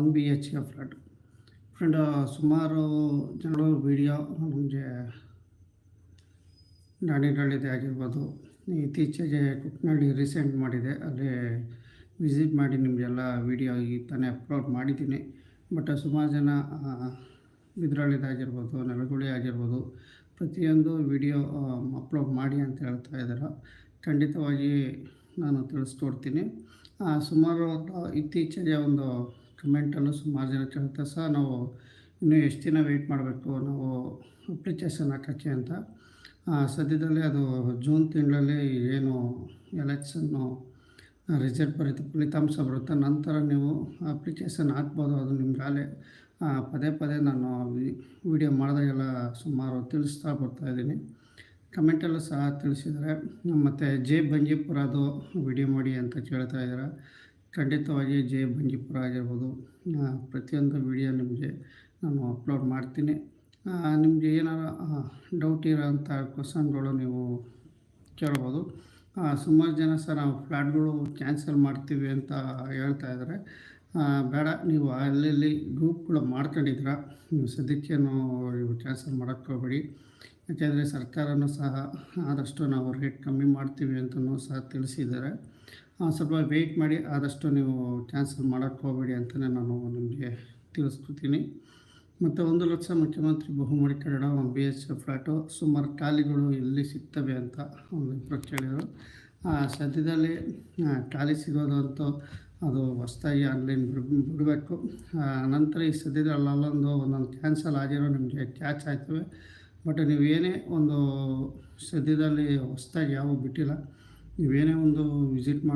One B H K flat friend ಸುಮಾರು ಜನರು video ನಮಗೆ ನಾಡಿನಳ್ಳಿದೆ ಆಗಿರ್ಬೋದು. ಇತ್ತೀಚೆಗೆ ಕುಕ್ನಳ್ಳಿ ರೀಸೆಂಟ್ ಮಾಡಿದೆ. ಅಲ್ಲಿ ವಿಸಿಟ್ ಮಾಡಿ ನಿಮಗೆಲ್ಲ ವಿಡಿಯೋ ಈ ತಾನೇ ಅಪ್ಲೋಡ್ ಮಾಡಿದ್ದೀನಿ. ಬಟ್ ಸುಮಾರು ಜನ ಬಿದ್ರಳ್ಳಿದಾಗಿರ್ಬೋದು ನೆಲಗುಳಿ ಆಗಿರ್ಬೋದು, ಪ್ರತಿಯೊಂದು ವಿಡಿಯೋ ಅಪ್ಲೋಡ್ ಮಾಡಿ ಅಂತ ಹೇಳ್ತಾ ಇದ್ದಾರೆ. ಖಂಡಿತವಾಗಿ ನಾನು ತಿಳಿಸ್ಕೊಡ್ತೀನಿ. ಸುಮಾರು ಇತ್ತೀಚೆಗೆ ಒಂದು ಕಮೆಂಟಲ್ಲೂ ಸುಮಾರು ಜನ ಕೇಳ್ತಾರೆ ಸಹ ನಾವು ಇನ್ನೂ ಎಷ್ಟು ದಿನ ವೆಯ್ಟ್ ಮಾಡಬೇಕು? ನಾವು ಅಪ್ಲಿಕೇಶನ್ ಹಾಕೋಕ್ಕೆ ಅಂತ. ಸದ್ಯದಲ್ಲೇ ಅದು ಜೂನ್ ತಿಂಗಳಲ್ಲಿ ಏನು ಎಲೆಕ್ಷನ್ನು ರಿಸಲ್ಟ್ ಬರುತ್ತೆ, ಫಲಿತಾಂಶ ಬರುತ್ತೆ. ನಂತರ ನೀವು ಅಪ್ಲಿಕೇಶನ್ ಹಾಕ್ಬೋದು. ಅದು ನಿಮ್ಗಾಲೇ ಪದೇ ಪದೇ ನಾನು ವಿಡಿಯೋ ಮಾಡಿದಾಗೆಲ್ಲ ಸುಮಾರು ತಿಳಿಸ್ತಾ ಬರ್ತಾಯಿದ್ದೀನಿ ಕಮೆಂಟಲ್ಲೂ ಸಹ ತಿಳಿಸಿದರೆ ಮತ್ತು ಜೆ ಬಂಗೀಪುರದು ವಿಡಿಯೋ ಮಾಡಿ ಅಂತ ಕೇಳ್ತಾ ಇದ್ದಾರೆ. ಖಂಡಿತವಾಗಿ ಜೆ ಬಂಜೀಪುರ ಆಗಿರ್ಬೋದು ಪ್ರತಿಯೊಂದು ವಿಡಿಯೋ ನಿಮಗೆ ನಾನು ಅಪ್ಲೋಡ್ ಮಾಡ್ತೀನಿ. ನಿಮಗೆ ಏನಾರು ಡೌಟ್ ಇರೋಂಥ ಕ್ವಶನ್ಗಳು ನೀವು ಕೇಳ್ಬೋದು. ಸುಮಾರು ಜನ ಸರ್ ನಾವು ಫ್ಲ್ಯಾಟ್ಗಳು ಕ್ಯಾನ್ಸಲ್ ಮಾಡ್ತೀವಿ ಅಂತ ಹೇಳ್ತಾ ಇದ್ದಾರೆ ಬೇಡ, ನೀವು ಅಲ್ಲಲ್ಲಿ ಗ್ರೂಪ್ಗಳು ಮಾಡ್ಕೊಂಡಿದ್ರ ನೀವು ಸದ್ಯಕ್ಕೇನು ನೀವು ಕ್ಯಾನ್ಸಲ್ ಮಾಡೋಕ್ಕೆ ಹೋಗಬೇಡಿ. ಯಾಕೆಂದರೆ ಸರ್ಕಾರನೂ ಸಹ ಆದಷ್ಟು ನಾವು ರೇಟ್ ಕಮ್ಮಿ ಮಾಡ್ತೀವಿ ಅಂತಲೂ ಸಹ ತಿಳಿಸಿದ್ದಾರೆ. ಸ್ವಲ್ಪ ವೆಯ್ಟ್ ಮಾಡಿ, ಆದಷ್ಟು ನೀವು ಕ್ಯಾನ್ಸಲ್ ಮಾಡೋಕ್ಕೆ ಹೋಗಬೇಡಿ ಅಂತಲೇ ನಾನು ನಿಮಗೆ ತಿಳಿಸ್ಕೊತೀನಿ ಮತ್ತು ಒಂದು ಲಕ್ಷ ಮುಖ್ಯಮಂತ್ರಿ ಬಹುಮಡಿ ಕನ್ನಡ ಒಂದು ಬಿ ಎಚ್ ಫ್ಲ್ಯಾಟು ಸುಮಾರು ಖಾಲಿಗಳು ಎಲ್ಲಿ ಸಿಗ್ತವೆ ಅಂತ ಒಂದು ಕೇಳಿದರು. ಸದ್ಯದಲ್ಲಿ ಖಾಲಿ ಸಿಗೋದು ಅಂತೂ ಅದು ಹೊಸ್ದಾಗಿ ಆನ್ಲೈನ್ ಬಿಡ್, ಬಿಡಬೇಕು. ನಂತರ ಈ ಸದ್ಯದಲ್ಲಿ ಅಲ್ಲೊಂದು ಒಂದೊಂದು ಕ್ಯಾನ್ಸಲ್ ಆಗಿರೋ ನಿಮಗೆ ಕ್ಯಾಚ್ ಆಯ್ತವೆ ಬಟ್ ನೀವೇನೇ ಒಂದು ಸದ್ಯದಲ್ಲಿ ಹೊಸ್ದಾಗಿ ಯಾವ ಬಿಟ್ಟಿಲ್ಲ. ನೀವೇನೇ ಒಂದು ವಿಸಿಟ್ ಮಾಡಿ